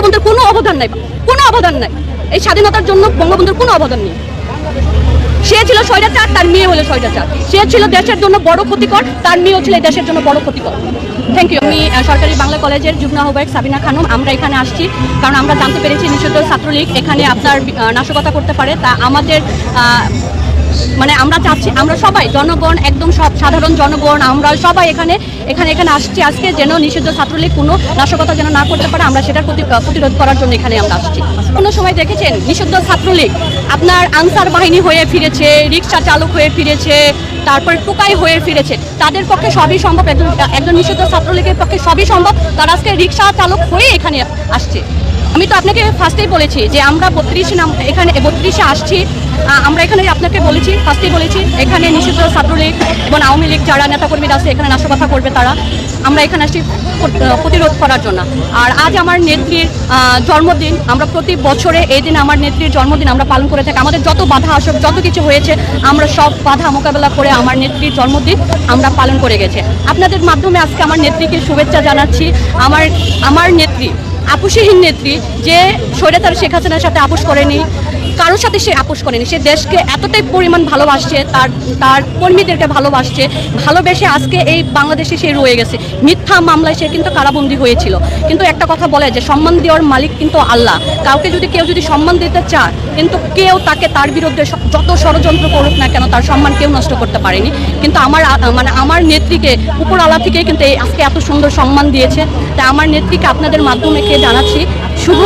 অবদান নাই, কোনো অবদান নাই। এই স্বাধীনতার জন্য বঙ্গবন্ধুর কোনো অবদান নেই। সে ছিল স্বৈরাচার, তার মেয়ে হলো স্বৈরাচার। সে ছিল দেশের জন্য বড় ক্ষতিকর, তার মেয়েও ছিল দেশের জন্য বড় ক্ষতিকর। থ্যাংক ইউ আমি সরকারি বাংলা কলেজের যুগ্ম আহ্বায়ক সাবিনা খানম। আমরা এখানে আসছি কারণ আমরা জানতে পেরেছি নিষিদ্ধ ছাত্রলীগ এখানে আপনার নাশকতা করতে পারে। তা আমাদের মানে আমরা চাচ্ছি, আমরা সবাই, জনগণ, একদম সব সাধারণ জনগণ, আমরা সবাই এখানে এখানে এখানে আসছি আজকে যেন নিষিদ্ধ ছাত্রলীগ কোনো নাশকতা যেন না করতে পারে, আমরা সেটার প্রতি প্রতিরোধ করার জন্য এখানে আমরা আসছি। কোনো সময় দেখেছেন, নিষিদ্ধ ছাত্রলীগ, আপনার আনসার বাহিনী হয়ে ফিরেছে, রিক্সা চালক হয়ে ফিরেছে, তারপর টুকাই হয়ে ফিরেছে, তাদের পক্ষে সবই সম্ভব একজন একজন নিষিদ্ধ ছাত্রলীগের পক্ষে সবই সম্ভব, তারা আজকে রিক্সা চালক হয়ে এখানে আসছে। আমি তো আপনাকে ফার্স্টেই বলেছি যে আমরা বত্রিশে নাম, এখানে বত্রিশে আসছি আমরা এখানে আপনাকে বলেছি, ফার্স্টেই বলেছি, এখানে নিষিদ্ধ ছাত্রলীগ এবং আওয়ামী লীগ যারা নেতাকর্মীরা আছে, এখানে নাশকতা করবে তারা। আমরা এখানে আসছি প্রতিরোধ করার জন্য। আর আজ আমার নেত্রীর জন্মদিন, আমরা প্রতি বছরে এই দিন আমার নেত্রীর জন্মদিন আমরা পালন করে থাকি। আমাদের যত বাধা আসুক, যত কিছু হয়েছে, আমরা সব বাধা মোকাবেলা করে আমার নেত্রীর জন্মদিন আমরা পালন করে গেছে। আপনাদের মাধ্যমে আজকে আমার নেত্রীকে শুভেচ্ছা জানাচ্ছি। আমার আমার নেত্রী আপুসীহীন নেত্রী যে স্বৈরাচার শেখ হাসিনার সাথে আপোষ করেনি, কারোর সাথে সে আপোষ করেনি, সে দেশকে এতটাই পরিমাণ ভালোবাসছে, তার তার কর্মীদেরকে ভালোবাসছে, ভালোবেসে আজকে এই বাংলাদেশে সে রয়ে গেছে। মিথ্যা মামলায় সে কিন্তু কারাবন্দী হয়েছিল। কিন্তু একটা কথা বলে যে সম্মান দেওয়ার মালিক কিন্তু আল্লাহ। কাউকে যদি কেউ যদি সম্মান দিতে চায়, কিন্তু কেউ তাকে তার বিরুদ্ধে যত ষড়যন্ত্র করুক না কেন, তার সম্মান কেউ নষ্ট করতে পারেনি। কিন্তু আমার মানে আমার নেত্রীকে উপর আলা থেকে কিন্তু আজকে এত সুন্দর সম্মান দিয়েছে। তা আমার নেত্রীকে আপনাদের মাধ্যমে জানাচ্ছি শুভ